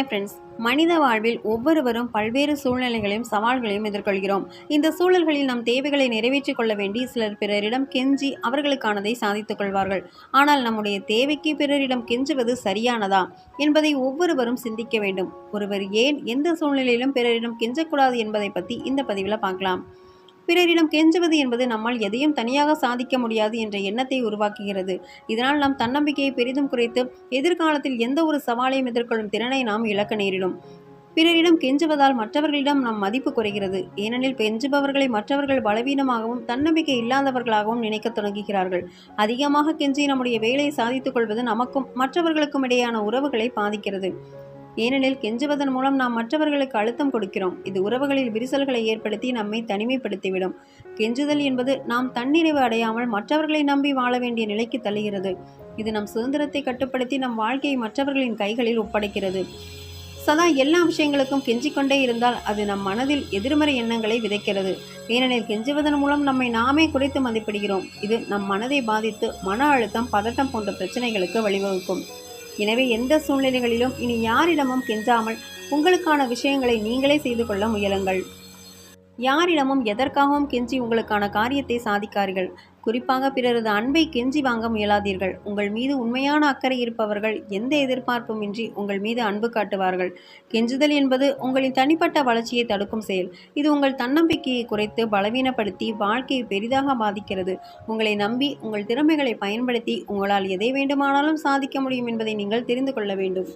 Friends மனித வாழ்வில் ஒவ்வொருவரும் பல்வேறு சூழ்நிலைகளையும் சவால்களையும் எதிர்கொள்கிறோம். இந்த சூழல்களில் நம் தேவைகளை நிறைவேற்றிக் கொள்ள வேண்டி சிலர் பிறரிடம் கெஞ்சி அவர்களுக்கானதை சாதித்துக் கொள்வார்கள். ஆனால் நம்முடைய தேவைக்கு பிறரிடம் கெஞ்சுவது சரியானதா என்பதை ஒவ்வொருவரும் சிந்திக்க வேண்டும். ஒருவர் ஏன் எந்த சூழ்நிலையிலும் பிறரிடம் கெஞ்சக்கூடாது என்பதை பற்றி இந்த பதிவில் பார்க்கலாம். பிறரிடம் கெஞ்சுவது என்பது நம்மால் எதையும் தனியாக சாதிக்க முடியாது என்ற எண்ணத்தை உருவாக்குகிறது. இதனால் நாம் தன்னம்பிக்கையை பெரிதும் குறைத்து எதிர்காலத்தில் எந்த ஒரு சவாலையும் எதிர்கொள்ளும் திறனை நாம் இழக்க நேரிடும். பிறரிடம் கெஞ்சுவதால் மற்றவர்களிடம் நம் மதிப்பு குறைகிறது. ஏனெனில் கெஞ்சுபவர்களை மற்றவர்கள் பலவீனமாகவும் தன்னம்பிக்கை இல்லாதவர்களாகவும் நினைக்கத் தொடங்குகிறார்கள். அதிகமாக கெஞ்சி நம்முடைய வேலையை சாதித்துக் கொள்வது நமக்கும் மற்றவர்களுக்கும் இடையேயான உறவுகளை பாதிக்கிறது. ஏனெனில் கெஞ்சுவதன் மூலம் நாம் மற்றவர்களுக்கு அழுத்தம் கொடுக்கிறோம். இது உறவுகளில் விரிசல்களை ஏற்படுத்தி நம்மை தனிமைப்படுத்திவிடும். கெஞ்சுதல் என்பது நாம் தன்னிறைவு அடையாமல் மற்றவர்களை நம்பி வாழ வேண்டிய நிலைக்கு தள்ளுகிறது. இது நம் சுதந்திரத்தை கட்டுப்படுத்தி நம் வாழ்க்கையை மற்றவர்களின் கைகளில் ஒப்படைக்கிறது. சதா எல்லா விஷயங்களுக்கும் கெஞ்சிக்கொண்டே இருந்தால் அது நம் மனதில் எதிர்மறை எண்ணங்களை விதைக்கிறது. ஏனெனில் கெஞ்சுவதன் மூலம் நம்மை நாமே குறைத்து மதிப்பிடுகிறோம். இது நம் மனதை பாதித்து மன அழுத்தம் பதட்டம் போன்ற பிரச்சனைகளுக்கு வழிவகுக்கும். எனவே எந்த சூழ்நிலைகளிலும் இனி யாரிடமும் கெஞ்சாமல் உங்களுக்கான விஷயங்களை நீங்களே செய்து கொள்ள முயலுங்கள். யாரிடமும் எதற்காகவும் கெஞ்சி உங்களுக்கான காரியத்தை சாதிக்கார்கள் குறிப்பாக பிறரது அன்பை கெஞ்சி வாங்க முயலாதீர்கள். உங்கள் மீது உண்மையான அக்கறை இருப்பவர்கள் எந்த எதிர்பார்ப்பும் இன்றி உங்கள் மீது அன்பு காட்டுவார்கள். கெஞ்சுதல் என்பது உங்களின் தனிப்பட்ட வளர்ச்சியை தடுக்கும் செயல். இது உங்கள் தன்னம்பிக்கையை குறைத்து பலவீனப்படுத்தி வாழ்க்கையை பெரிதாக பாதிக்கிறது. உங்களை நம்பி உங்கள் திறமைகளை பயன்படுத்தி உங்களால் எதை வேண்டுமானாலும் சாதிக்க முடியும் என்பதை நீங்கள் தெரிந்து கொள்ள வேண்டும்.